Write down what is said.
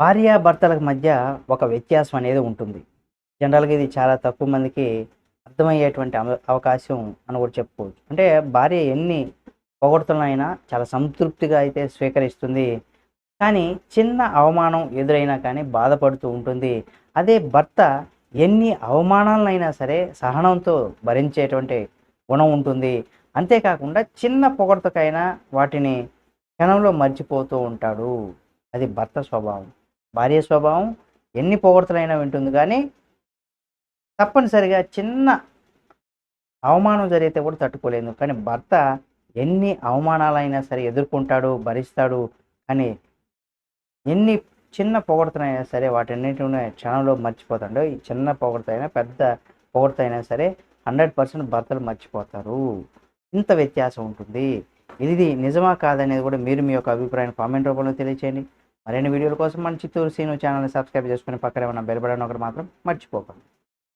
భార్యాభర్తల మధ్య ఒక వ్యత్యాసం అనేది ఉంటుంది. జనరల్గా ఇది చాలా తక్కువ మందికి అర్థమయ్యేటువంటి అవ- అవకాశం అని కూడా చెప్పుకోవచ్చు. అంటే భార్య ఎన్ని పొగడుతున్నైనా చాలా సంతృప్తిగా అయితే స్వీకరిస్తుంది. కానీ చిన్న అవమానం ఎదురైనా కానీ బాధపడుతూ ఉంటుంది. అదే భర్త ఎన్ని అవమానాలైనా సరే సహనంతో భరించేటువంటి గుణం ఉంటుంది. అంతేకాకుండా చిన్న పొగడతకైనా వాటిని క్షణంలో మర్చిపోతూ ఉంటాడు. అది భర్త స్వభావం. భార్య స్వభావం ఎన్ని పొగడతలైనా వింటుంది కానీ తప్పనిసరిగా చిన్న అవమానం జరిగితే కూడా తట్టుకోలేదు. కానీ భర్త ఎన్ని అవమానాలైనా సరే ఎదుర్కొంటాడు భరిస్తాడు కానీ ఎన్ని చిన్న పొగడతనైనా సరే వాటన్నిటిని క్షణంలో మర్చిపోతాడు. ఈ చిన్న పొగడతైనా పెద్ద పొగడతైనా సరే హండ్రెడ్ పర్సెంట్ భర్తలు మర్చిపోతారు. ఇంత వ్యత్యాసం ఉంటుంది. ఇది నిజమా కాదనేది కూడా మీరు మీ యొక్క అభిప్రాయం కామెంట్ రూపంలో తెలియచేయండి. మరిన్ని వీడియోల కోసం మన చిత్తూరు సీను ఛానల్ని సబ్స్క్రైబ్ చేసుకుని పక్కనే ఉన్న బెల్ బటన్ ఒకటి మాత్రం మర్చిపోకండి.